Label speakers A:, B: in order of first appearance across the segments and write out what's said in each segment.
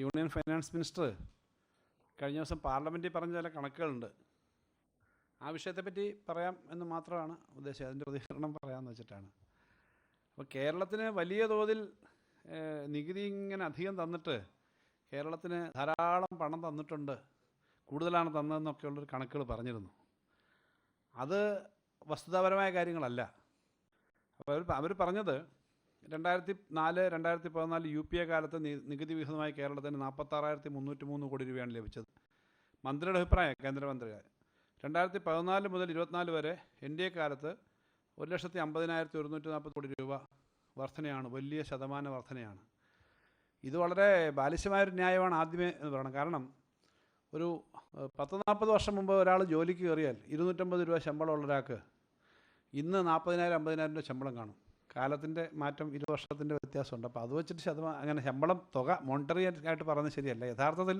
A: Union finance minister കഴിഞ്ഞ ദിവസം പാർലമെന്റിൽ പറഞ്ഞ ചില കണക്കുകളുണ്ട്. ആ വിഷയത്തെപ്പറ്റി പറയാം എന്ന് മാത്രമാണ് ഉദ്ദേശിച്ചത്. അതിന്റെ പ്രതികരണം പറയാമെന്ന് വെച്ചിട്ടാണ്. അപ്പോൾ കേരളത്തിന് വലിയ തോതിൽ നികുതി ഇങ്ങനെ അധികം തന്നിട്ട് കേരളത്തിന് ധാരാളം പണം തന്നിട്ടുണ്ട്. കൂടുതലാണ് തന്നതെന്നൊക്കെയുള്ളൊരു കണക്കുകൾ പറഞ്ഞിരുന്നു. അത് വസ്തുതാപരമായ കാര്യങ്ങളല്ല. അപ്പോൾ അവർ അവർ പറഞ്ഞത് രണ്ടായിരത്തി നാല് രണ്ടായിരത്തി പതിനാല് യു പി എ കാലത്ത് നികുതി വിഹിതമായി കേരളത്തിന് നാൽപ്പത്താറായിരത്തി മുന്നൂറ്റി മൂന്ന് കോടി രൂപയാണ് ലഭിച്ചത്. മന്ത്രിയുടെ അഭിപ്രായം കേന്ദ്രമന്ത്രിയുടെ. രണ്ടായിരത്തി പതിനാല് മുതൽ ഇരുപത്തിനാല് വരെ എൻ ഡി എ കാലത്ത് ഒരു ലക്ഷത്തി അമ്പതിനായിരത്തി ഒരുന്നൂറ്റി നാൽപ്പത് കോടി രൂപ വർധനയാണ് വലിയ ശതമാന വർധനയാണ്. ഇത് വളരെ ബാലിശമായൊരു ന്യായമാണ് ആദ്യമേ എന്ന് പറയണം. കാരണം ഒരു പത്ത് നാൽപ്പത് വർഷം മുമ്പ് ഒരാൾ ജോലിക്ക് കയറിയാൽ ഇരുന്നൂറ്റമ്പത് രൂപ ശമ്പളമുള്ള ഒരാൾക്ക് ഇന്ന് നാൽപ്പതിനായിരം അമ്പതിനായിരം രൂപ ശമ്പളം കാണും. കാലത്തിന്റെ മാറ്റം ഇരു വർഷത്തിന്റെ വ്യത്യാസമുണ്ട്. അപ്പോൾ അത് വെച്ചിട്ട് ശതമാനം അങ്ങനെ ശമ്പളം തുക മോണിറ്ററി ആയിട്ട് പറയുന്നത് ശരിയല്ല. യഥാർത്ഥത്തിൽ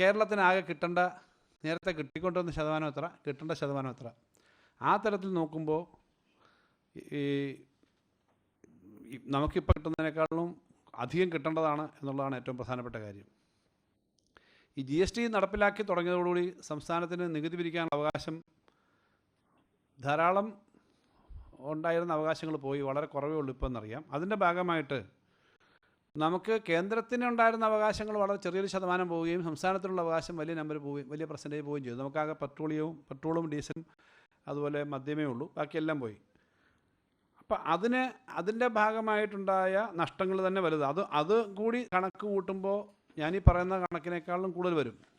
A: കേരളത്തിനാകെ കിട്ടേണ്ട നേരത്തെ കിട്ടിക്കൊണ്ടുവന്ന ശതമാനം എത്ര? കിട്ടേണ്ട ശതമാനം എത്ര? ആ തരത്തിൽ നോക്കുമ്പോൾ ഈ നമുക്കിപ്പോൾ കിട്ടുന്നതിനേക്കാളും അധികം കിട്ടേണ്ടതാണ് എന്നുള്ളതാണ് ഏറ്റവും പ്രധാനപ്പെട്ട കാര്യം. ഈ ജി എസ് ടി നടപ്പിലാക്കി തുടങ്ങിയതോടുകൂടി സംസ്ഥാനത്തിന് നികുതി പിരിക്കാനുള്ള അവകാശം ധാരാളം ഉണ്ടായിരുന്ന അവകാശങ്ങൾ പോയി വളരെ കുറവേ ഉള്ളൂ ഇപ്പം എന്നറിയാം. അതിന്റെ ഭാഗമായിട്ട് നമുക്ക് കേന്ദ്രത്തിന് ഉണ്ടായിരുന്ന അവകാശങ്ങൾ വളരെ ചെറിയൊരു ശതമാനം പോവുകയും സംസ്ഥാനത്തിനുള്ള അവകാശം വലിയ നമ്പർ പോവുകയും വലിയ പെർസെന്റേജ് പോവുകയും ചെയ്തു. നമുക്കാകെ പെട്രോളിയവും പെട്രോളും ഡീസലും അതുപോലെ മദ്യമേ ഉള്ളൂ. ബാക്കിയെല്ലാം പോയി. അപ്പം അതിന് അതിന്റെ ഭാഗമായിട്ടുണ്ടായ നഷ്ടങ്ങൾ തന്നെ വലുത് അത് അത് കൂടി കണക്ക് കൂട്ടുമ്പോൾ ഞാനീ പറയുന്ന കണക്കിനേക്കാളും കൂടുതൽ വരും.